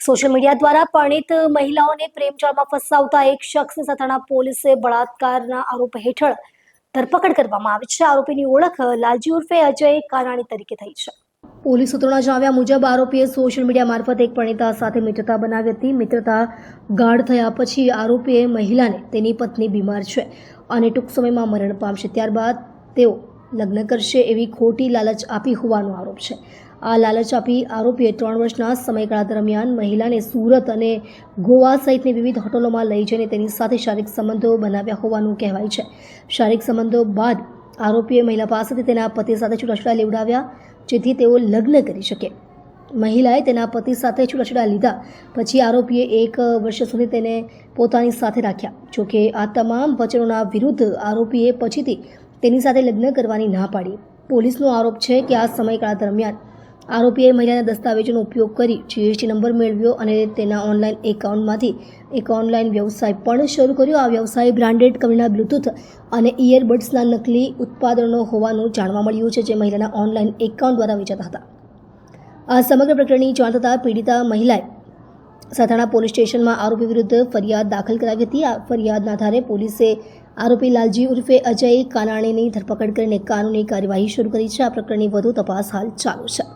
Social media દ્વારા પરણિત મહિલાઓને પ્રેમચાળમાં ફસાવતા એક શખ્સ સથાણા પોલીસે બળાત્કારના આરોપ હેઠળ ધરપકડ કરવામાં આવી છે. આરોપીની ઓળખ લાલજી ઉર્ફે અજય કાનાણી તરીકે થઈ છે. પોલીસ સૂત્રોના જણાવ્યા મુજબ આરોપીએ સોશિયલ મીડિયા મારફત એક પરણિતા સાથે મિત્રતા બનાવી હતી. મિત્રતા ગાઢ થયા પછી આરોપીએ મહિલાને તેની પત્ની બીમાર છે અને ટૂંક સમયમાં મરણ પામશે. ત્યારબાદ તેઓ લગ્ન કરશે એવી ખોટી લાલચ આપી હોવાનો આરોપ છે. આ લાલચ આપી આરોપીએ ત્રણ વર્ષના સમયગાળા દરમિયાન મહિલાને સુરત અને ગોવા સહિતની વિવિધ હોટલોમાં લઈ જઈને તેની સાથે શારીરિક સંબંધો બનાવ્યા હોવાનું કહેવાય છે. શારીરિક સંબંધો બાદ આરોપીએ મહિલા પાસેથી તેના પતિ સાથે છૂટાછડા લેવડાવ્યા, જેથી તેઓ લગ્ન કરી શકે. મહિલાએ તેના પતિ સાથે છૂટાછડા લીધા, પછી આરોપીએ એક વર્ષ સુધી તેને પોતાની સાથે રાખ્યા. જોકે આ તમામ વચનોના વિરુદ્ધ આરોપીએ પછીથી તેની સાથે લગ્ન કરવાની ના પાડી. પોલીસનો આરોપ છે કે આ સમયગાળા દરમિયાન આરોપીએ મહિલાના દસ્તાવેજોનો ઉપયોગ કરી જીએસટી નંબર મેળવ્યો અને તેના ઓનલાઈન એકાઉન્ટમાંથી એક ઓનલાઈન વ્યવસાય પણ શરૂ કર્યો. આ વ્યવસાય બ્રાન્ડેડ કંપનીના બ્લૂટૂથ અને ઇયરબડ્સના નકલી ઉત્પાદનો હોવાનું જાણવા મળ્યું છે, જે મહિલાના ઓનલાઈન એકાઉન્ટ દ્વારા વેચાતા હતા. આ સમગ્ર પ્રકરણની જાણ થતાં પીડિતા મહિલાએ સથાણા પોલીસ સ્ટેશનમાં આરોપી વિરુદ્ધ ફરિયાદ દાખલ કરાવી હતી. આ ફરિયાદના આધારે પોલીસે આરોપી લાલજી ઉર્ફે અજય કાનાણીની ધરપકડ કરીને કાનૂની કાર્યવાહી શરૂ કરી છે. આ પ્રકરણની વધુ તપાસ હાલ ચાલુ છે.